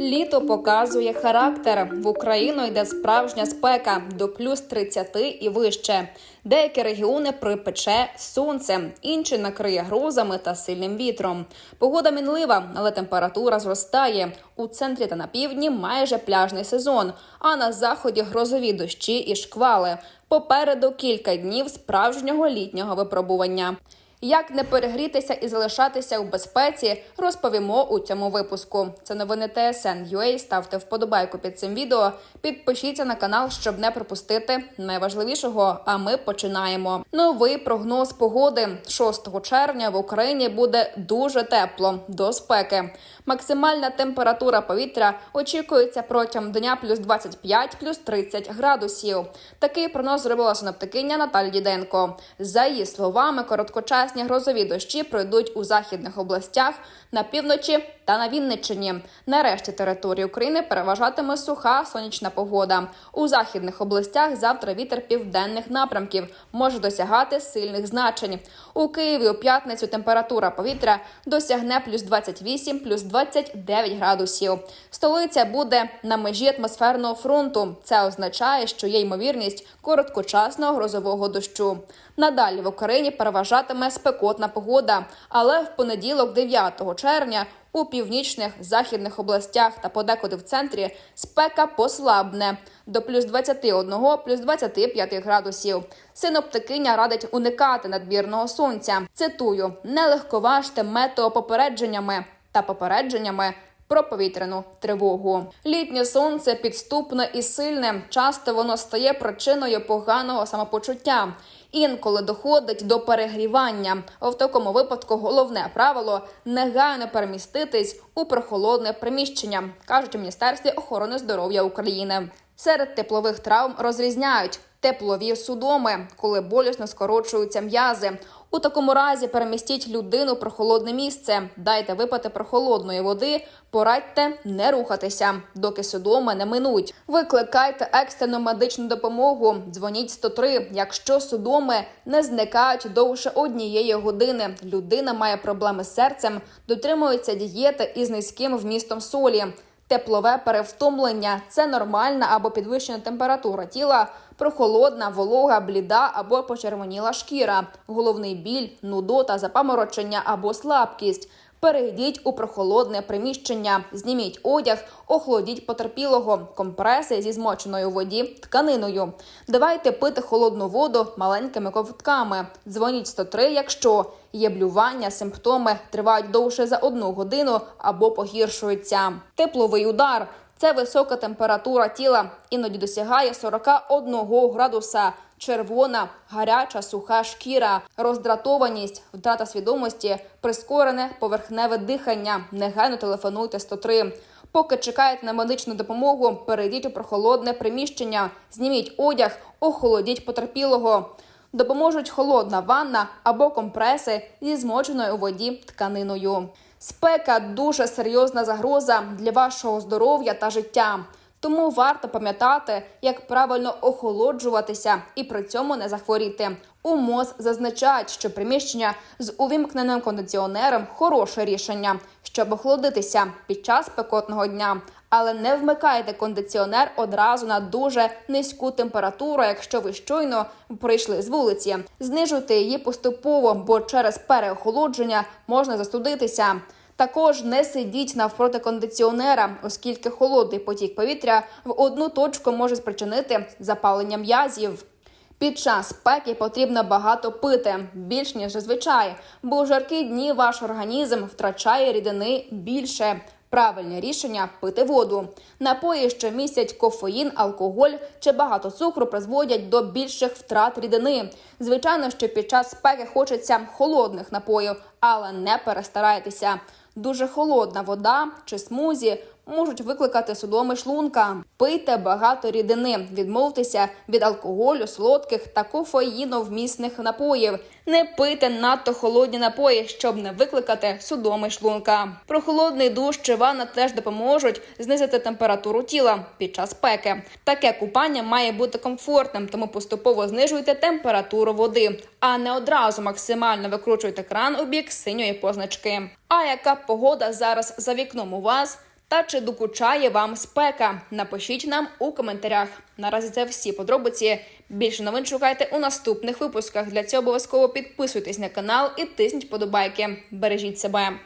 Літо показує характер. В Україну йде справжня спека до плюс 30 і вище. Деякі регіони припече сонце, інші накриє грозами та сильним вітром. Погода мінлива, але температура зростає. У центрі та на півдні майже пляжний сезон, а на заході грозові дощі і шквали. Попереду кілька днів справжнього літнього випробування. Як не перегрітися і залишатися у безпеці, розповімо у цьому випуску. Це новини ТСН UA. Ставте вподобайку під цим відео. Підпишіться на канал, щоб не пропустити найважливішого. А ми починаємо. Новий прогноз погоди 6 червня в Україні буде дуже тепло до спеки. Максимальна температура повітря очікується протягом дня плюс 25, плюс 30 градусів. Такий прогноз зробила синоптикиня Наталя Діденко. За її словами, короткочасні грозові дощі пройдуть у західних областях на півночі та на Вінниччині. Нарешті території України переважатиме суха сонячна погода. У західних областях завтра вітер південних напрямків може досягати сильних значень. У Києві у п'ятницю температура повітря досягне плюс 28, плюс 29 градусів. Столиця буде на межі атмосферного фронту. Це означає, що є ймовірність короткочасного грозового дощу. Надалі в Україні переважатиме спекотна погода, але в понеділок, 9 червня, у північних західних областях та подекуди в центрі спека послабне до плюс 21, плюс 25 градусів. Синоптикиня радить уникати надмірного сонця. Цитую: не легковажте метеопопередженнями та попередженнями. Про повітряну тривогу літнє сонце підступне і сильне. Часто воно стає причиною поганого самопочуття. Інколи доходить до перегрівання. В такому випадку головне правило негайно переміститись у прохолодне приміщення, кажуть у міністерстві охорони здоров'я України. Серед теплових травм розрізняють теплові судоми, коли болісно скорочуються м'язи. У такому разі перемістіть людину в прохолодне місце, дайте випити прохолодної води, порадьте не рухатися, доки судоми не минуть. Викликайте екстрену медичну допомогу. Дзвоніть 103, якщо судоми не зникають довше однієї години. Людина має проблеми з серцем, дотримується дієти із низьким вмістом солі. Теплове перевтомлення це нормальна або підвищена температура тіла, прохолодна, волога, бліда або почервоніла шкіра, головний біль, нудота, запаморочення або слабкість. Перейдіть у прохолодне приміщення, зніміть одяг, охолодіть потерпілого, компреси зі змоченою воді тканиною. Давайте пити холодну воду маленькими ковтками. Дзвоніть 103, якщо є блювання, симптоми тривають довше за одну годину або погіршуються. Тепловий удар. Це висока температура тіла, іноді досягає 41 градуса. Червона, гаряча, суха шкіра, роздратованість, втрата свідомості, прискорене поверхневе дихання. Негайно телефонуйте 103. Поки чекаєте на медичну допомогу, перейдіть у прохолодне приміщення, зніміть одяг, охолодіть потерпілого. Допоможуть холодна ванна або компреси зі змоченою у воді тканиною. Спека дуже серйозна загроза для вашого здоров'я та життя. Тому варто пам'ятати, як правильно охолоджуватися і при цьому не захворіти. У МОЗ зазначають, що приміщення з увімкненим кондиціонером хороше рішення, щоб охолодитися під час спекотного дня. Але не вмикайте кондиціонер одразу на дуже низьку температуру, якщо ви щойно прийшли з вулиці. Знижуйте її поступово, бо через переохолодження можна застудитися. Також не сидіть навпроти кондиціонера, оскільки холодний потік повітря в одну точку може спричинити запалення м'язів. Під час спеки потрібно багато пити, більш ніж зазвичай, бо у жаркі дні ваш організм втрачає рідини більше. Правильне рішення пити воду. Напої, що містять кофеїн, алкоголь чи багато цукру, призводять до більших втрат рідини. Звичайно, що під час спеки хочеться холодних напоїв, але не перестарайтеся. Дуже холодна вода чи смузі можуть викликати судоми шлунка. Пийте багато рідини, відмовтеся від алкоголю, солодких та кофеїновмісних напоїв. Не пийте надто холодні напої, щоб не викликати судоми шлунка. Прохолодний душ чи ванна теж допоможуть знизити температуру тіла під час спеки. Таке купання має бути комфортним, тому поступово знижуйте температуру води, а не одразу максимально викручуйте кран у бік синьої позначки. А яка погода зараз за вікном у вас? Та чи докучає вам спека? Напишіть нам у коментарях. Наразі це всі подробиці. Більше новин шукайте у наступних випусках. Для цього обов'язково підписуйтесь на канал і тисніть подобайки. Бережіть себе.